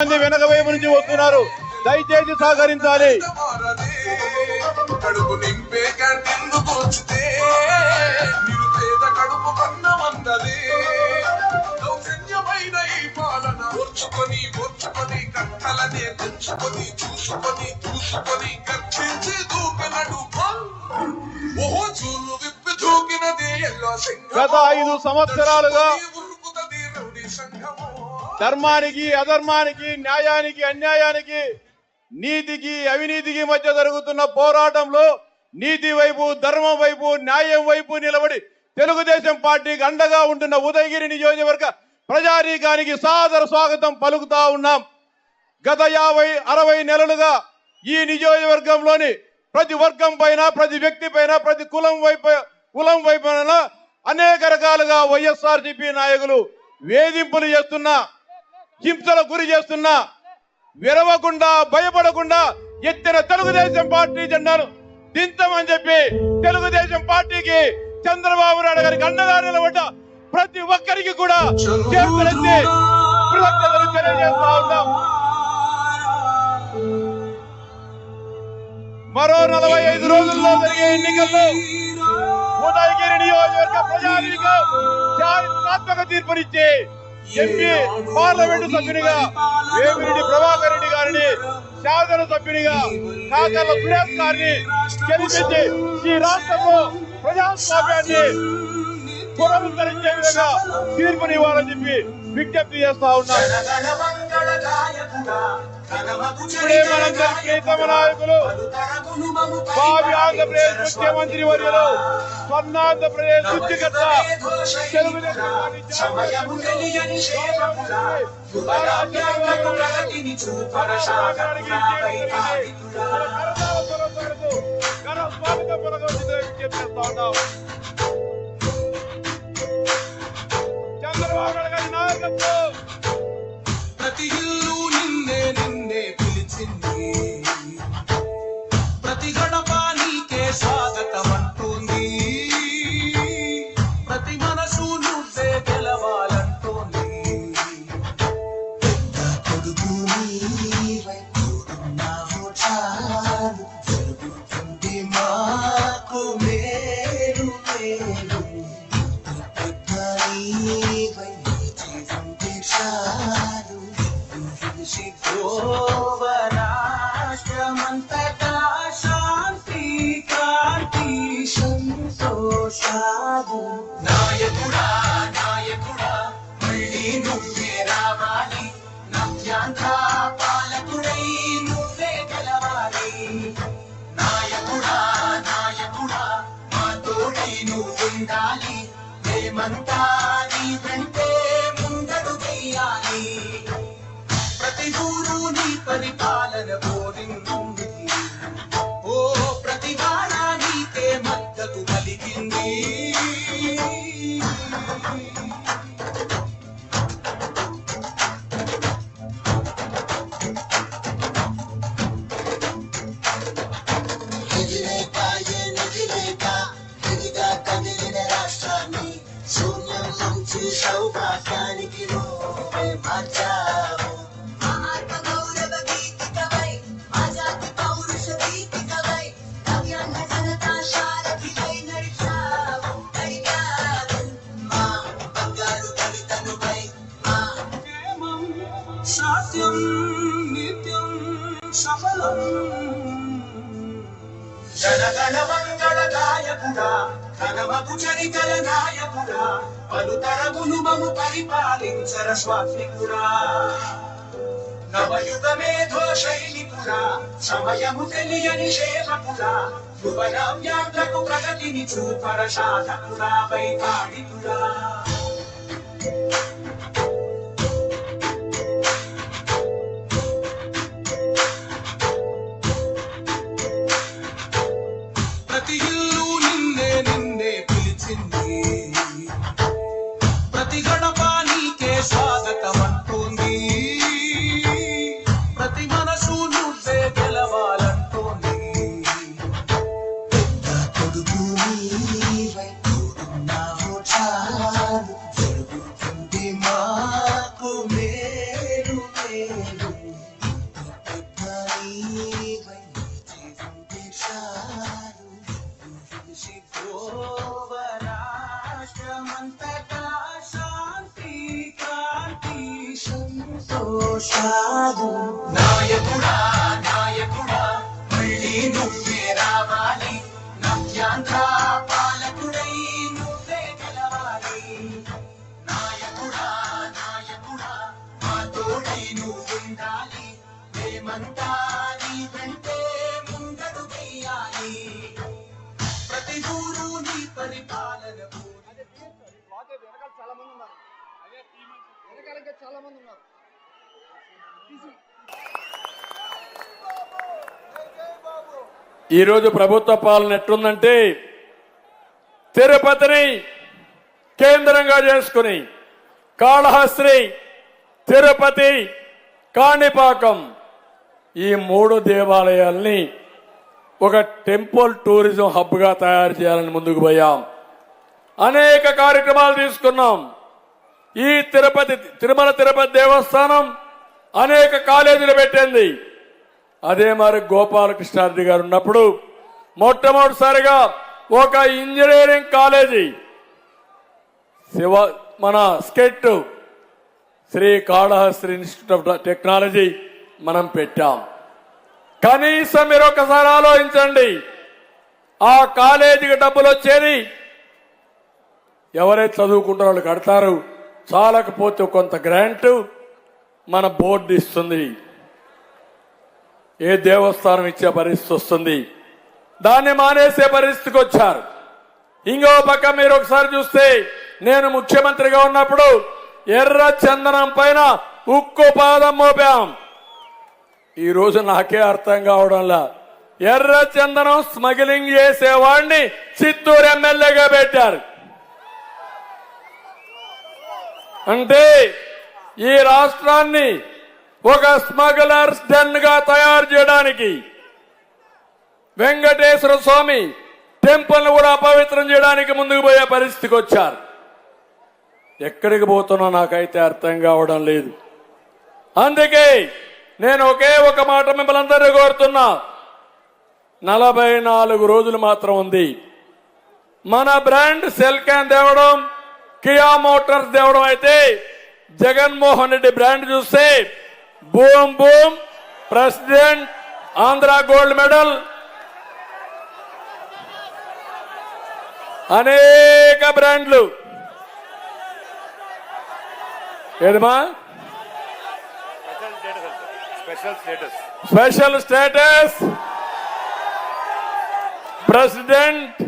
మంది వెనక వైపు నుంచి వస్తున్నారు. దయచేసి సహకరించాలి. కట్టలనే తెంచుకొని చూసుకొని చూసుకొని గర్జించి దూకినడు ఓహో చూలు విప్పి దూకినదే ఎల్లో గత ఐదు సంవత్సరాలుగా ఉరుకుతది రౌడీ సంఘము? ధర్మానికి అధర్మానికి న్యాయానికి అన్యాయానికి నీతికి అవినీతికి మధ్య జరుగుతున్న పోరాటంలో నీతి వైపు ధర్మం వైపు న్యాయం వైపు నిలబడి తెలుగుదేశం పార్టీకి అండగా ఉంటున్న ఉదయగిరి నియోజకవర్గ ప్రజానీకానికి సాదర స్వాగతం పలుకుతా ఉన్నాం. గత యాభై అరవై నెలలుగా ఈ నియోజకవర్గంలోని ప్రతి వర్గం పైన ప్రతి వ్యక్తి పైన ప్రతి కులం వైపు కులం వైపున అనేక రకాలుగా వైఎస్ఆర్సీపీ నాయకులు వేధింపులు చేస్తున్నా హింసలకు గురి చేస్తున్నా విరవకుండా భయపడకుండా ఎత్తిన తెలుగుదేశం పార్టీ జెండాను దించమని చెప్పి తెలుగుదేశం పార్టీకి చంద్రబాబు నాయుడు గారికి అండగా నిలబడ్డ ప్రతి ఒక్కరికి కూడా చేతులెత్తి కృతజ్ఞతలు తెలియజేస్తా ఉన్నాం. మరో నలభై ఐదు రోజుల్లో జరిగే ఎన్నికల్లో ఉదయగిరి నియోజకవర్గ ప్రజానీకం చారిత్రాత్మక తీర్పునిచ్చి ఎంపీ పార్లమెంటు సభ్యునిగా వేమిరెడ్డి ప్రభాకర్ రెడ్డి గారిని శాసన సభ్యునిగా కాకర్ల సురేష్ గారిని గెలిపించి ఈ రాష్ట్రంలో ప్రజాస్వామ్యాన్ని పునరుద్ధరించే విధంగా తీర్పునివ్వాలని చెప్పి విజ్ఞప్తి చేస్తా ఉన్నాం. ఇప్పుడే మనందరి ప్రీతమ నాయకులు భావి ఆంధ్రప్రదేశ్ ముఖ్యమంత్రి వర్యులు స్వర్ణాంధ్రప్రదేశ్ సృష్టికర్త తెలుగుదేశం పార్టీ సమయము తెలియని క్షేమముగా యువరాజ్యాలకు ప్రగతిని చూపర శాఖములపై బాధితుడా చంద్రబాబు నాయుడు గారి నాయకత్వం You. మేమంతా నీ వెంటే ముందడు వేయాలి ప్రతి ఊరు నీ పరిపాలన కోరింది జనగణ మంగళ గాయకుడా ఘనమగు చరికల నాయకుడా పలుతరములు మము పరిపాలించర స్వాత్మికుడా. నవయుగ మేధో శైలికుడా సమయము తెలియని సేవకుడా యువనవ్యాంధ్రకు ప్రగతిని చూపర సాధకుడా వైతాళికుడా ప్రతి ఇల్లు సంతోషాలు నాయకుడా నాయకుడా మళ్ళీ నువ్వే రావాలి. నవ్యాంధ్ర పాలకుడై నువ్వే గెలవాలి. నాయకుడా నాయకుడా మా తోడై నువ్వుండాలి. మేమంతా నీ వెంటే ముందడు వేయాలి. ప్రతి ఊరు నీ పరిపాలన ఈరోజు ప్రభుత్వ పాలన ఎట్లుందంటే తిరుపతిని కేంద్రంగా చేసుకుని కాళహస్త్రి తిరుపతి కాణిపాకం ఈ మూడు దేవాలయాల్ని ఒక టెంపుల్ టూరిజం హబ్గా తయారు చేయాలని ముందుకు పోయాం. అనేక కార్యక్రమాలు తీసుకున్నాం. ఈ తిరుపతి తిరుమల తిరుపతి దేవస్థానం అనేక కాలేజీలు పెట్టింది. అదే మరి గోపాలకృష్ణారెడ్డి గారు ఉన్నప్పుడు మొట్టమొదటిసారిగా ఒక ఇంజనీరింగ్ కాలేజీ శివ మన స్కెట్ Sri Kalahasti institute of technology మనం పెట్టాం. కనీసం మీరు ఒకసారి ఆలోచించండి ఆ కాలేజీకి డబ్బులు వచ్చేది ఎవరైతే చదువుకుంటారో వాళ్ళు కడతారు చాలకపోతే కొంత గ్రాంటు మన బోర్డు ఇస్తుంది. ఏ దేవస్థానం ఇచ్చే పరిస్థితి వస్తుంది? దాన్ని మానేసే పరిస్థితికి వచ్చారు. ఇంకో పక్క మీరు ఒకసారి చూస్తే నేను ముఖ్యమంత్రిగా ఉన్నప్పుడు ఎర్ర చందనం పైన ఉక్కు పాదం మోపాం. ఈ రోజు నాకే అర్థం కావడంలా ఎర్ర చందనం స్మగ్లింగ్ చేసేవాడిని చిత్తూరు ఎమ్మెల్యేగా పెట్టారు. అంటే ఈ రాష్ట్రాన్ని ఒక స్మగ్లర్స్ డెన్గా తయారు చేయడానికి వెంకటేశ్వర స్వామి టెంపుల్ కూడా అపవిత్రం చేయడానికి ముందుకు పోయే పరిస్థితికి వచ్చారు. ఎక్కడికి పోతున్నా నాకైతే అర్థం కావడం లేదు. అందుకే నేను ఒకే ఒక మాట మిమ్మల్ని అందరూ కోరుతున్నా. నలభై నాలుగు రోజులు మాత్రం ఉంది. మన బ్రాండ్ సెల్ క్యాన్ తేవడం కియా మోటార్స్ తేవడం అయితే జగన్మోహన్ రెడ్డి బ్రాండ్ చూస్తే boom boom president Andhra gold medal. అనేక బ్రాండ్లు. ఏదమ్మా? Special status. ప్రెసిడెంట్